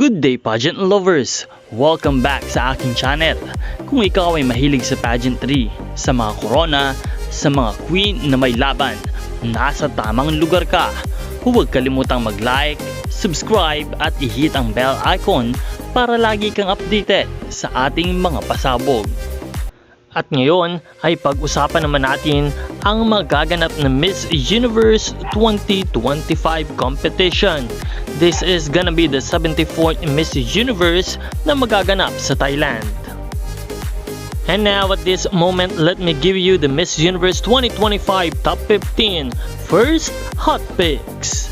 Good day pageant lovers! Welcome back sa aking channel. Kung ikaw ay mahilig sa pageantry, sa mga corona, sa mga queen na may laban, nasa tamang lugar ka. Huwag kalimutang mag-like, subscribe at i-hit ang bell icon para lagi kang updated sa ating mga pasabog. At ngayon ay pag-usapan naman natin ang magaganap na Miss Universe 2025 competition. This is gonna be the 74th Miss Universe na magaganap sa Thailand. And now at this moment, let me give you the Miss Universe 2025 Top 15 First Hot Picks.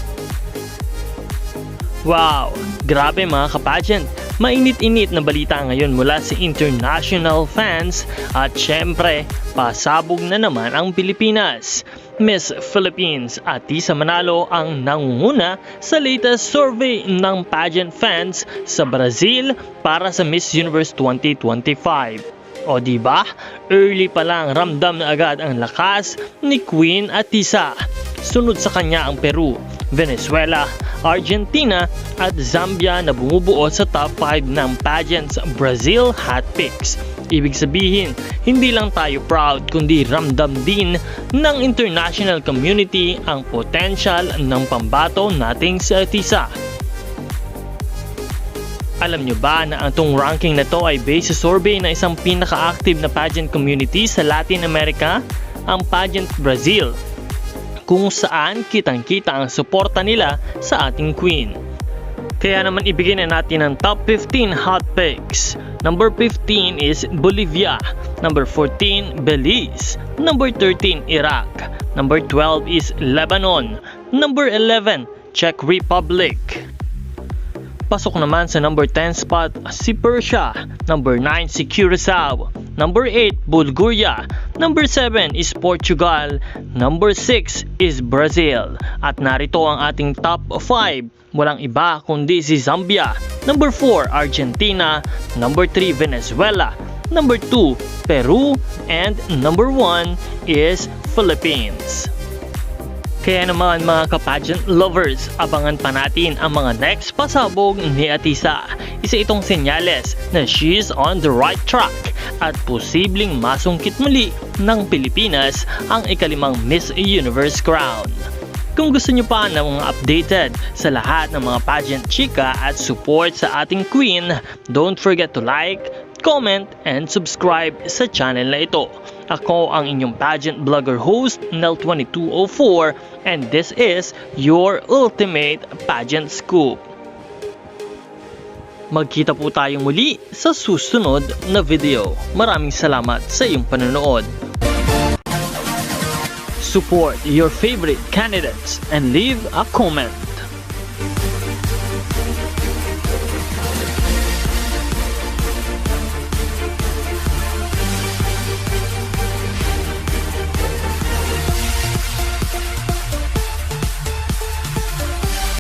Wow! Grabe mga kapageant! Mainit-init na balita ngayon mula sa international fans at syempre, pasabog na naman ang Pilipinas. Miss Philippines Atisa Manalo ang nangunguna sa latest survey ng pageant fans sa Brazil para sa Miss Universe 2025. O di ba? Early pa lang ramdam na agad ang lakas ni Queen Atisa. Sunod sa kanya ang Peru, Venezuela, Argentina at Zambia na bumubuo sa top 5 ng pageants Brazil Hot Picks. Ibig sabihin, hindi lang tayo proud kundi ramdam din ng international community ang potential ng pambato nating si Atisa. Alam nyo ba na ang tong ranking na to ay based sa survey na isang pinaka-active na pageant community sa Latin America, ang Pageant Brazil, kung saan kitang-kita ang suporta nila sa ating queen. Kaya naman ibigay na natin ang top 15 hot picks. Number 15 is Bolivia. Number 14, Belize. Number 13, Iraq. Number 12 is Lebanon. Number 11, Czech Republic. Pasok naman sa number 10 spot si Persia, number 9 si Curacao, number 8 Bulgaria, number 7 is Portugal, number 6 is Brazil. At narito ang ating top 5, walang iba kundi si Zambia, number 4 Argentina, number 3 Venezuela, number 2 Peru, and number 1 is Philippines. Kaya naman mga kapageant lovers, abangan pa natin ang mga next pasabog ni Atisa. Isa itong senyales na she's on the right track at posibleng masungkit muli ng Pilipinas ang ikalimang Miss Universe crown. Kung gusto nyo pa ng mga updated sa lahat ng mga pageant chika at support sa ating queen, don't forget to like, comment, and subscribe sa channel na ito. Ako ang inyong pageant blogger host, Nel2204, and this is your ultimate pageant scoop. Magkita po tayo muli sa susunod na video. Maraming salamat sa iyong panonood. Support your favorite candidates and leave a comment.